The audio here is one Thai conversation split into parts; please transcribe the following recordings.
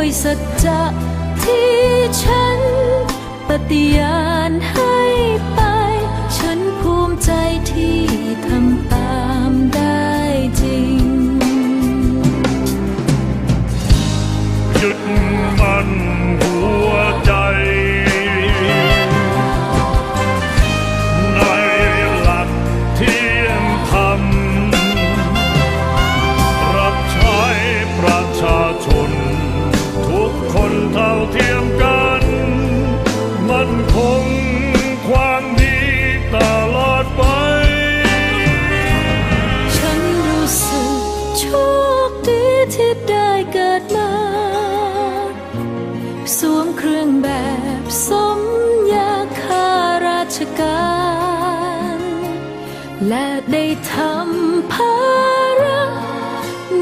ด้วยสัจจะที่ฉันปฏิญาณให้ สวมเครื่องแบบสมยาข้าราชการ และได้ทำภาระ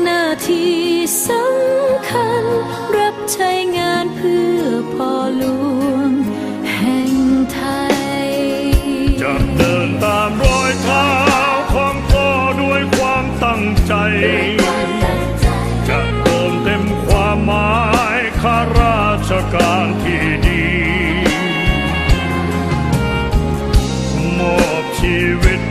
หน้าที่สำคัญ รับใช้งานเพื่อพ่อหลวงแห่งไทย จะเดินตามรอยเท้าของพ่อด้วยความตั้งใจ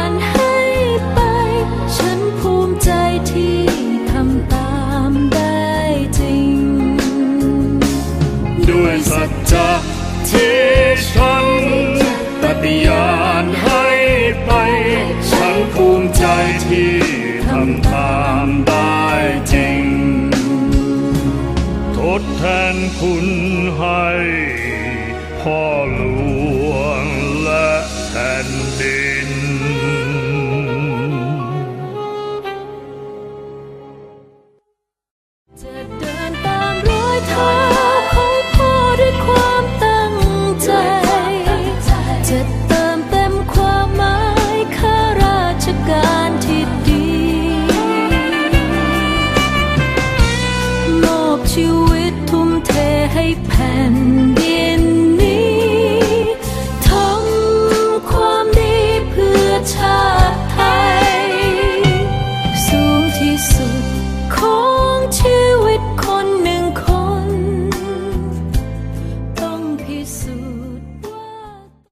ณ ฏิญาณให้ไป ฉันภูมิใจที่ทำตามได้จริง ทดแทนคุณให้พ่อ